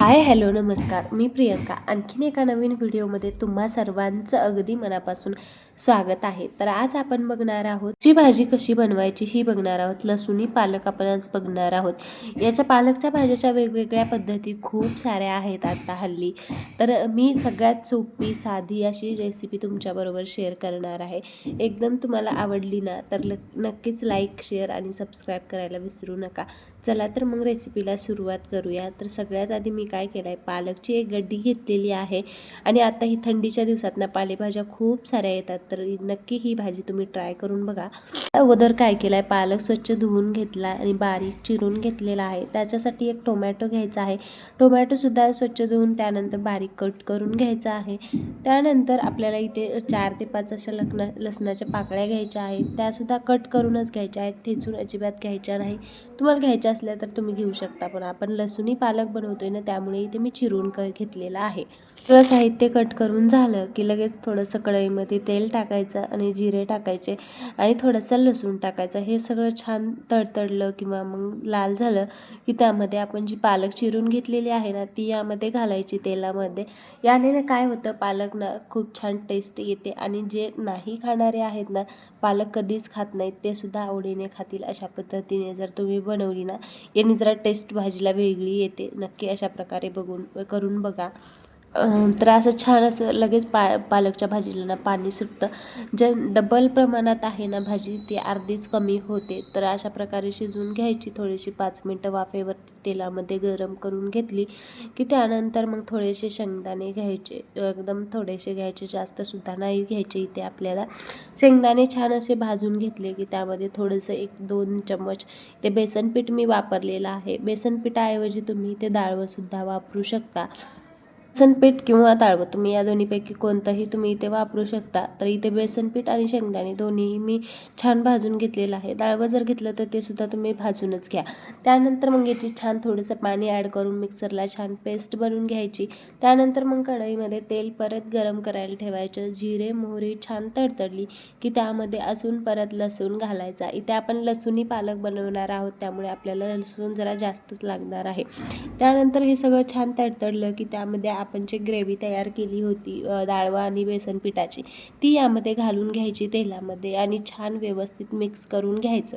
Hi hello नमस्कार. मी प्रियंका. आणखीन एका नवीन व्हिडिओमध्ये तुम्हा सर्वांचं अगदी मनापासून स्वागत आहे. तर आज आपण बघणार आहोत जी भाजी कशी बनवायची ही बघणार आहोत. लसुणी पालक आपण आज बघणार आहोत. याच्या पालकच्या भाज्याच्या वेगवेगळ्या पद्धती खूप साऱ्या आहेत आता हल्ली. तर मी सगळ्यात सोपी साधी अशी रेसिपी तुमच्याबरोबर शेअर करणार आहे. एकदम तुम्हाला आवडली ना तर नक्कीच लाईक शेअर आणि सबस्क्राईब करायला विसरू नका. चला तर मग रेसिपीला सुरुवात करूया. तर सगळ्यात आधी मी काय केलं आहे पालकची एक गड्डी घेतलेली आहे. आणि आता ही थंडीच्या दिवसात ना पालेभाज्या खूप साऱ्या येतात. तर नक्की ही भाजी तुम्ही ट्राय करून बघा. अगोदर काय केलं आहे पालक स्वच्छ धुवून घेतला आणि बारीक चिरून घेतलेला आहे. त्याच्यासाठी एक टोमॅटो घ्यायचा आहे. टोमॅटोसुद्धा स्वच्छ धुवून त्यानंतर बारीक कट करून घ्यायचा आहे. त्यानंतर आपल्याला इथे चार ते पाच अशा लग्न लसणाच्या पाकळ्या घ्यायच्या आहेत. त्यासुद्धा कट करूनच घ्यायच्या आहेत. ठेचून अजिबात घ्यायच्या नाही. तुम्हाला घ्यायच्या असल्या तर तुम्ही घेऊ शकता. पण आपण लसूणी पालक बनवतोय ना त्यामुळे इथे मी चिरून क घेतलेला आहे. सगळं साहित्य कट करून झालं की लगेच थोडंसं कढईमध्ये तेल टाकायचं आणि जिरे टाकायचे आणि थोडंसं लसूण टाकायचं. हे सगळं छान तडतडलं किंवा मग लाल झालं की त्यामध्ये आपण जी पालक चिरून घेतलेली आहे ना ती यामध्ये घालायची तेलामध्ये. याने ना काय होतं पालक ना खूप छान टेस्ट येते आणि जे नाही खाणारे आहेत ना पालक कधीच खात नाहीत ते सुद्धा आवडीने खातील अशा पद्धतीने जर तुम्ही बनवली ना याने जरा टेस्ट भाजीला वेगळी येते नक्की अशा प्रकारे. प्रकारे बघून करून बघा. तर असं छान असं लगेच पा पालकच्या भाजीला ना पाणी सुटतं. जे डबल प्रमाणात आहे ना भाजी ती अर्धीच कमी होते. तर अशा प्रकारे शिजवून घ्यायची थोडीशी पाच मिनटं वाफेवरती तेलामध्ये गरम करून घेतली की त्यानंतर मग थोडेसे शेंगदाणे घ्यायचे. एकदम थोडेसे घ्यायचे जास्तसुद्धा नाही घ्यायचे इथे आपल्याला. शेंगदाणे छान असे भाजून घेतले की त्यामध्ये थोडंसं एक दोन चम्मच ते बेसनपीठ मी वापरलेलं आहे. बेसनपीठाऐवजी तुम्ही ते डाळवंसुद्धा वापरू शकता. बेसनपीठ किंवा ताळवं तुम्ही या दोन्हीपैकी कोणतंही तुम्ही इथे वापरू शकता. तर इथे बेसनपीठ आणि शेंगदाणे दोन्हीही मी छान भाजून घेतलेलं आहे. डाळवं जर घेतलं तर ते सुद्धा तुम्ही भाजूनच घ्या. त्यानंतर मग याची छान थोडंसं पाणी ॲड करून मिक्सरला छान पेस्ट बनवून घ्यायची. त्यानंतर मग कढईमध्ये तेल परत गरम करायला ठेवायचं. जिरे मोहरी छान तडतडली की त्यामध्ये असून परत लसूण घालायचा. इथे आपण लसूणी पालक बनवणार आहोत त्यामुळे आपल्याला लसूण जरा जास्तच लागणार आहे. त्यानंतर हे सगळं छान तडतडलं की त्यामध्ये आपण जे ग्रेव्ही तयार केली होती डाळवा आणि बेसन पिठाची ती यामध्ये घालून घ्यायची तेलामध्ये आणि छान व्यवस्थित मिक्स करून घ्यायचं.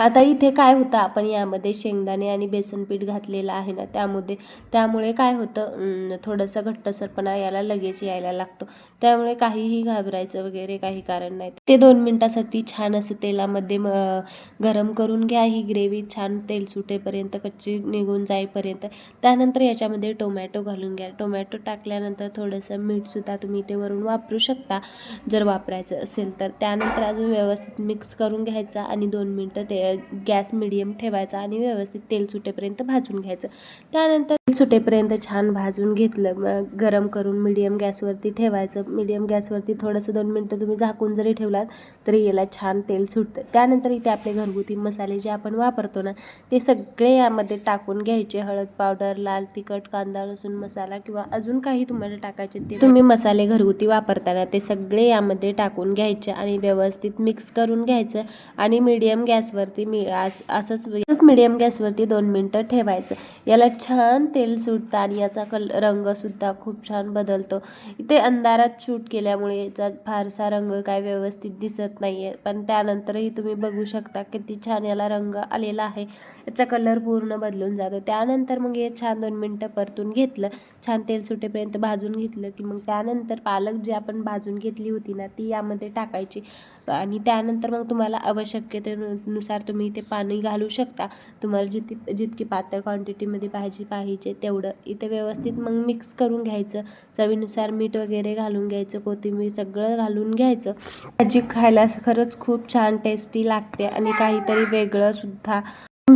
आता इथे काय होतं आपण यामध्ये शेंगदाणे आणि बेसन पीठ घातलेलं आहे ना त्यामध्ये त्यामुळे काय होतं थोडंसं घट्टसरपणा याला लगेच यायला लागतो. त्यामुळे काहीही घाबरायचं वगैरे काही कारण नाही. ते दोन मिनटासाठी छान असं तेलामध्ये गरम करून घ्या. ही ग्रेव्ही छान तेल सुटेपर्यंत कच्ची निघून जाईपर्यंत. त्यानंतर याच्यामध्ये टोमॅटो घालून घ्या. टोमॅटो टाकल्यानंतर थोडंसं मीठसुद्धा तुम्ही ते वरून वापरू शकता जर वापरायचं असेल तर. त्यानंतर अजून व्यवस्थित मिक्स करून घ्यायचा आणि दोन मिनटं ते गॅस मिडियम ठेवायचा आणि व्यवस्थित तेल सुटेपर्यंत भाजून घ्यायचं. त्यानंतर तेल सुटेपर्यंत छान भाजून घेतलं. मग गरम करून मिडियम गॅसवरती ठेवायचं. मिडियम गॅसवरती थोडंसं दोन मिनटं तुम्ही झाकून जरी ठेवलात तरी याला छान तेल सुटतं. त्यानंतर इथे आपले घरगुती मसाले जे आपण वापरतो ना ते सगळे यामध्ये टाकून घ्यायचे. हळद पावडर लाल तिखट कांदा लसूण मसाला किंवा अजून काही तुम्हाला टाकायचे ते तुम्ही मसाले घरगुती वापरताना ते सगळे यामध्ये टाकून घ्यायचे आणि व्यवस्थित मिक्स करून घ्यायचं आणि मिडियम गॅसवरती मी आज असंच मिडियम गॅसवरती दोन मिनटं ठेवायचं. याला छान तेल सुटतं आणि याचा कल रंगसुद्धा खूप छान बदलतो. इथे अंधारात शूट केल्यामुळे याचा फारसा रंग काय व्यवस्थित दिसत नाही आहे पण त्यानंतरही तुम्ही बघू शकता किती छान याला रंग आलेला आहे. याचा कलर पूर्ण बदलून जातो. त्यानंतर मग हे छान दोन मिनटं परतून घेतलं. छान तेल सुटेपर्यंत भाजून घेतलं की मग त्यानंतर पालक जी आपण भाजून घेतली होती ना ती यामध्ये टाकायची. आणि त्यानंतर मग तुम्हाला आवश्यकतेनुसार तुम्ही इथे पाणी घालू शकता. तुम्हाला जितकी जितकी पातळ क्वांटिटीमध्ये भाजी पाहिजे तेवढं. इथे व्यवस्थित मग मिक्स करून घ्यायचं. चवीनुसार मीठ वगैरे घालून घ्यायचं कोथिंबीर सगळं घालून घ्यायचं. भाजी खायला खरंच खूप छान टेस्टी लागते आणि काहीतरी वेगळंसुद्धा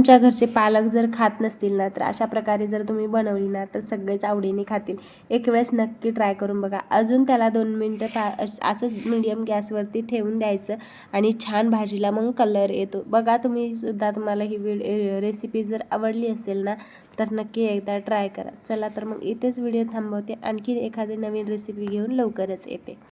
तुमच्या घरचे पालक जर खात नसतील ना तर अशा प्रकारे जर तुम्ही बनवली ना तर सगळेच आवडीने खातील. एक वेळेस नक्की ट्राय करून बघा. अजून त्याला दोन मिनटं पा असंच मिडियम गॅसवरती ठेवून द्यायचं आणि छान भाजीला मग कलर येतो. बघा तुम्ही सुद्धा तुम्हाला ही व्हिडिओ रेसिपी जर आवडली असेल ना तर नक्की एकदा ट्राय करा. चला तर मग इथेच व्हिडिओ थांबवते. आणखी एखादी नवीन रेसिपी घेऊन लवकरच येते.